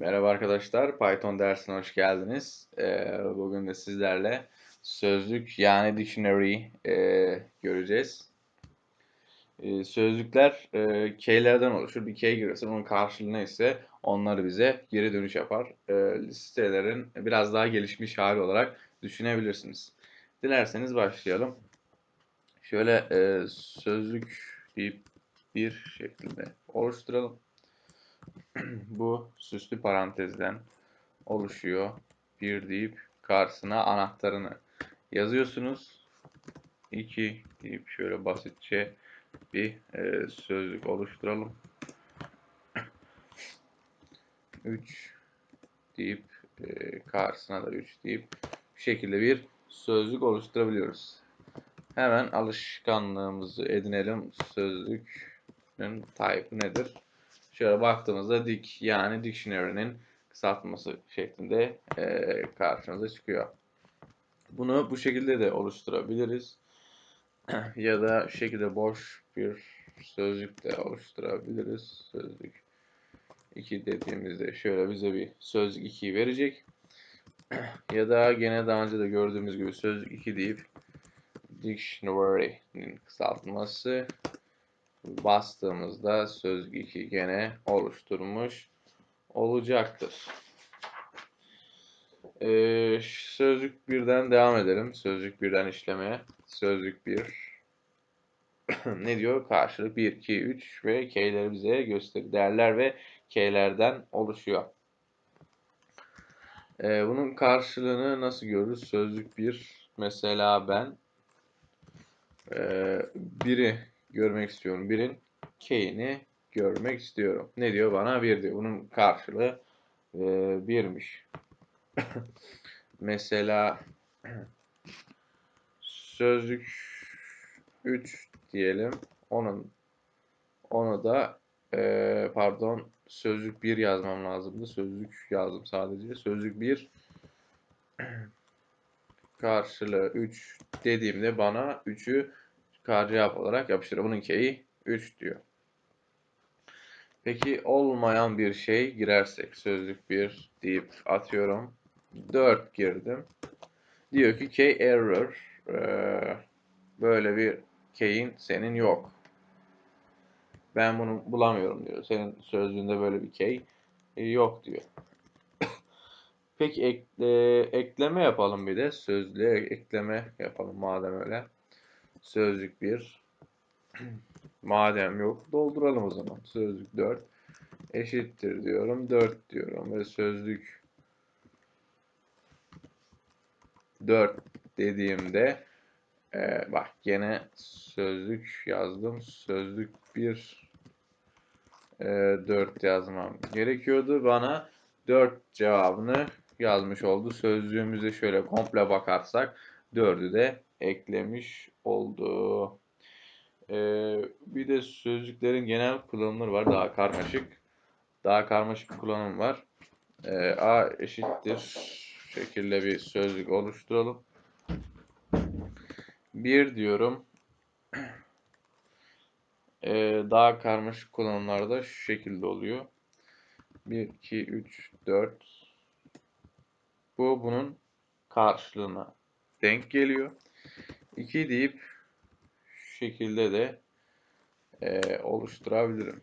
Merhaba arkadaşlar, Python dersine hoş geldiniz. Ee, bugün de sizlerle sözlük yani dictionary e, göreceğiz. Ee, sözlükler e, keylerden oluşur. Bir key girerse onun karşılığı neyse onları bize geri dönüş yapar. E, listelerin biraz daha gelişmiş hali olarak düşünebilirsiniz. Dilerseniz başlayalım. Şöyle e, sözlük deyip bir şekilde oluşturalım. Bu süslü parantezden oluşuyor. Bir deyip karşısına anahtarını yazıyorsunuz. 2 deyip şöyle basitçe bir e, sözlük oluşturalım. 3 deyip e, karşısına da 3 deyip bu şekilde bir sözlük oluşturabiliyoruz. Hemen alışkanlığımızı edinelim. Sözlükün type nedir? Şöyle baktığımızda dik yani dictionary'nin kısaltması şeklinde e, karşımıza çıkıyor. Bunu bu şekilde de oluşturabiliriz. ya da şu şekilde boş bir sözlük de oluşturabiliriz. Sözlük 2 dediğimizde şöyle bize bir sözlük 2'yi verecek. ya da gene daha önce de gördüğümüz gibi sözlük 2 deyip dictionary'nin kısaltması bastığımızda sözlük 2 gene oluşturmuş olacaktır. Ee, sözlük birden devam edelim. Sözlük birden işlemeye. Sözlük 1 ne diyor? Karşılık 1, 2, 3 ve k'leri bize gösterir. Değerler ve k'lerden oluşuyor. Ee, bunun karşılığını nasıl görürüz? Sözlük 1 mesela ben e, biri görmek istiyorum. Birin k'ini görmek istiyorum. Ne diyor bana? Bir diyor. Bunun karşılığı e, birmiş. Mesela sözlük 3 diyelim. Onun onu da e, pardon sözlük 1 yazmam lazımdı. Sözlük yazdım sadece. Sözlük 1 karşılığı 3 dediğimde bana 3'ü kar cevap olarak yapıştırıyor. Bunun k'yi 3 diyor. Peki olmayan bir şey girersek sözlük 1 deyip atıyorum. 4 girdim. Diyor ki k error ee, böyle bir k'in senin yok. Ben bunu bulamıyorum diyor. Senin sözlüğünde böyle bir k yok diyor. Peki ekle, ekleme yapalım bir de. Sözlüğe ekleme yapalım madem öyle. Sözlük 1. Madem yok dolduralım o zaman. Sözlük 4 eşittir diyorum. 4 diyorum ve sözlük 4 dediğimde e, bak gene sözlük yazdım. Sözlük 1 e, 4 yazmam gerekiyordu. Bana 4 cevabını yazmış oldu. Sözlüğümüze şöyle komple bakarsak 4'ü de eklemiş oldu. Ee, bir de sözcüklerin genel kullanımları var. Daha karmaşık. Daha karmaşık bir kullanım var. Ee, A eşittir şekilde bir sözcük oluşturalım. Bir diyorum. Ee, daha karmaşık kullanımlarda şu şekilde oluyor. 1, 2, 3, 4. Bu bunun karşılığına denk geliyor. 2 deyip şu şekilde de e, oluşturabilirim.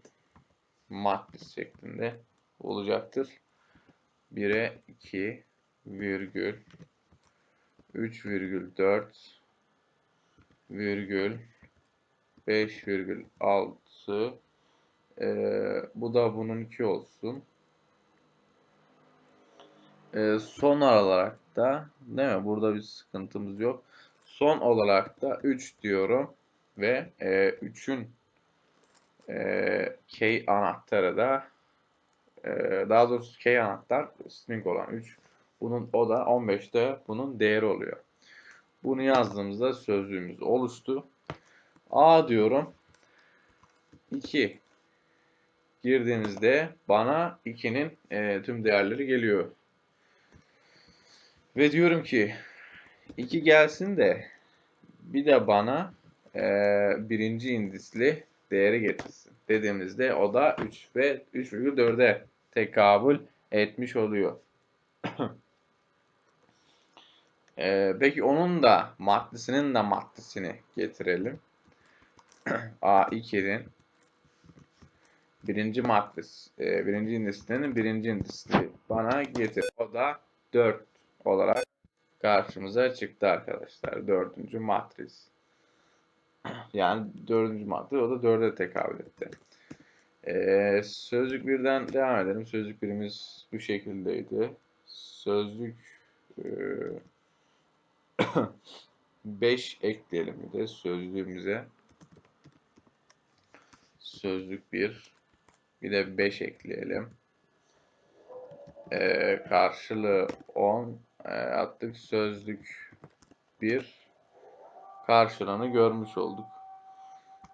Matris şeklinde olacaktır. 1'e 2 virgül 3 virgül 4 virgül 5 virgül 6 e, bu da bunun 2 olsun. E, son olarak da değil mi? Burada bir sıkıntımız yok. Son olarak da 3 diyorum ve e, 3'ün e, key anahtarı da e, daha doğrusu key anahtar string olan 3. Bunun o da 15'te bunun değeri oluyor. Bunu yazdığımızda sözlüğümüz oluştu. A diyorum. 2 girdiğimizde bana 2'nin e, tüm değerleri geliyor. Ve diyorum ki 2 gelsin de bir de bana e, birinci indisli değeri getirsin. Dediğimizde o da 3 ve 3,4'e tekabül etmiş oluyor. Ee, peki onun da maddesinin de maddesini getirelim. A2'nin birinci maddesi, e, birinci indisinin birinci indisini bana getir. O da 4 olarak karşımıza çıktı arkadaşlar. Dördüncü matris. Yani dördüncü madde o da dörde tekabül etti. Ee, sözlük birden devam edelim. Sözlük birimiz bu şekildeydi. Sözlük 5 ekleyelim bir de sözlüğümüze. Sözlük 1 bir de 5 ekleyelim. Ee, karşılığı 10 e, attık sözlük 1 karşılığını görmüş olduk.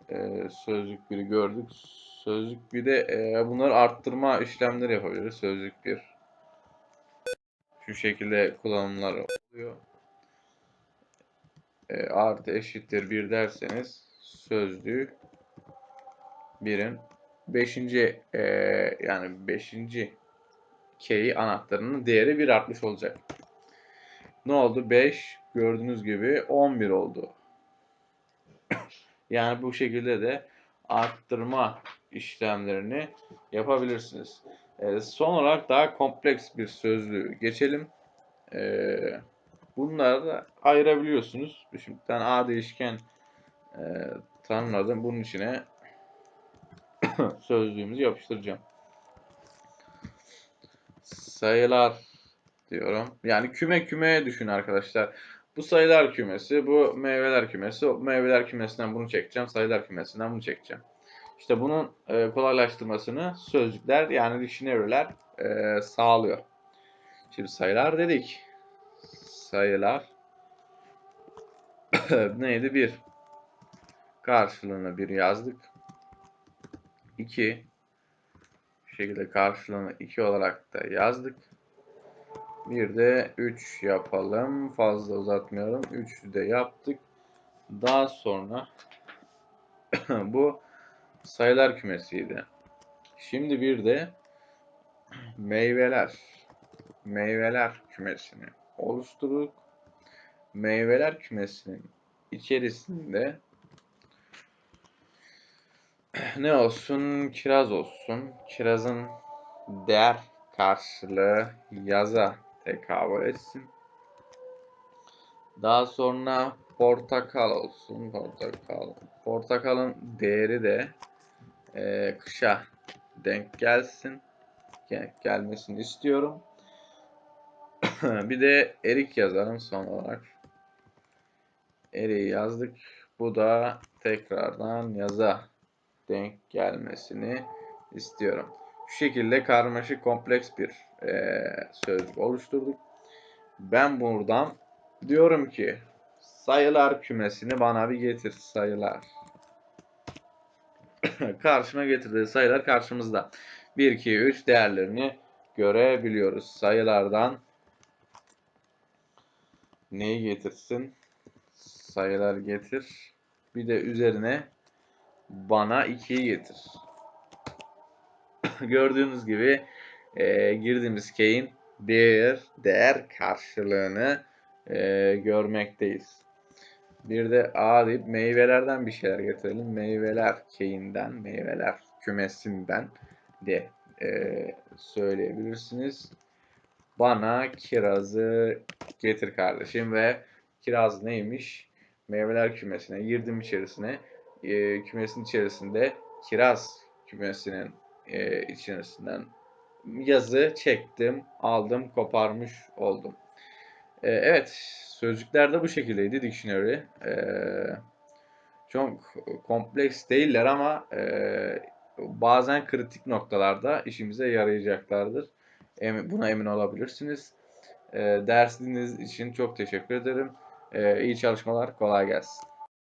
Ee, sözlük 1'i gördük. Sözlük bir de e, bunları arttırma işlemleri yapabiliriz. Sözlük 1 şu şekilde kullanımlar oluyor. E, artı eşittir 1 derseniz sözlüğü 1'in 5. E, yani 5. key anahtarının değeri 1 artmış olacak. Ne oldu? 5 gördüğünüz gibi 11 oldu. yani bu şekilde de arttırma işlemlerini yapabilirsiniz. E, son olarak daha kompleks bir sözlüğü geçelim. E, bunları da ayırabiliyorsunuz. Şimdi tane A değişken e, tanımladım. Bunun içine sözlüğümüzü yapıştıracağım. Sayılar diyorum. Yani küme küme düşün arkadaşlar. Bu sayılar kümesi, bu meyveler kümesi. Meyveler kümesinden bunu çekeceğim. Sayılar kümesinden bunu çekeceğim. İşte bunun e, kolaylaştırmasını sözlükler yani dictionary'ler e, sağlıyor. Şimdi sayılar dedik. Sayılar neydi? 1. Karşılığını 1 yazdık. 2. Bu şekilde karşılığını 2 olarak da yazdık. Bir de 3 yapalım. Fazla uzatmayalım. 3'ü de yaptık. Daha sonra bu sayılar kümesiydi. Şimdi bir de meyveler meyveler kümesini oluşturduk. Meyveler kümesinin içerisinde ne olsun? Kiraz olsun. Kirazın değer karşılığı yaza tekabül etsin. Daha sonra portakal olsun. Portakal. Portakalın değeri de e, kışa denk gelsin. Gel, gelmesini istiyorum. bir de erik yazalım son olarak. Eriği yazdık. Bu da tekrardan yaza denk gelmesini istiyorum. Şu şekilde karmaşık kompleks bir e, sözcük oluşturduk. Ben buradan diyorum ki sayılar kümesini bana bir getir sayılar. Karşıma getirdiği sayılar karşımızda. 1, 2, 3 değerlerini görebiliyoruz. Sayılardan neyi getirsin? Sayılar getir. Bir de üzerine bana 2'yi getir. Gördüğünüz gibi e, girdiğimiz key'in değer değer karşılığını e, görmekteyiz. Bir de A deyip meyvelerden bir şeyler getirelim. Meyveler keyinden, meyveler kümesinden de e, söyleyebilirsiniz. Bana kirazı getir kardeşim ve kiraz neymiş? Meyveler kümesine girdim içerisine. E, kümesin içerisinde kiraz kümesinin e, içerisinden yazı çektim, aldım, koparmış oldum. E, evet, sözcükler de bu şekildeydi Dictionary. E, çok kompleks değiller ama e, bazen kritik noktalarda işimize yarayacaklardır. Em, buna emin olabilirsiniz. E, ders dinlediğiniz için çok teşekkür ederim. E, iyi çalışmalar, kolay gelsin.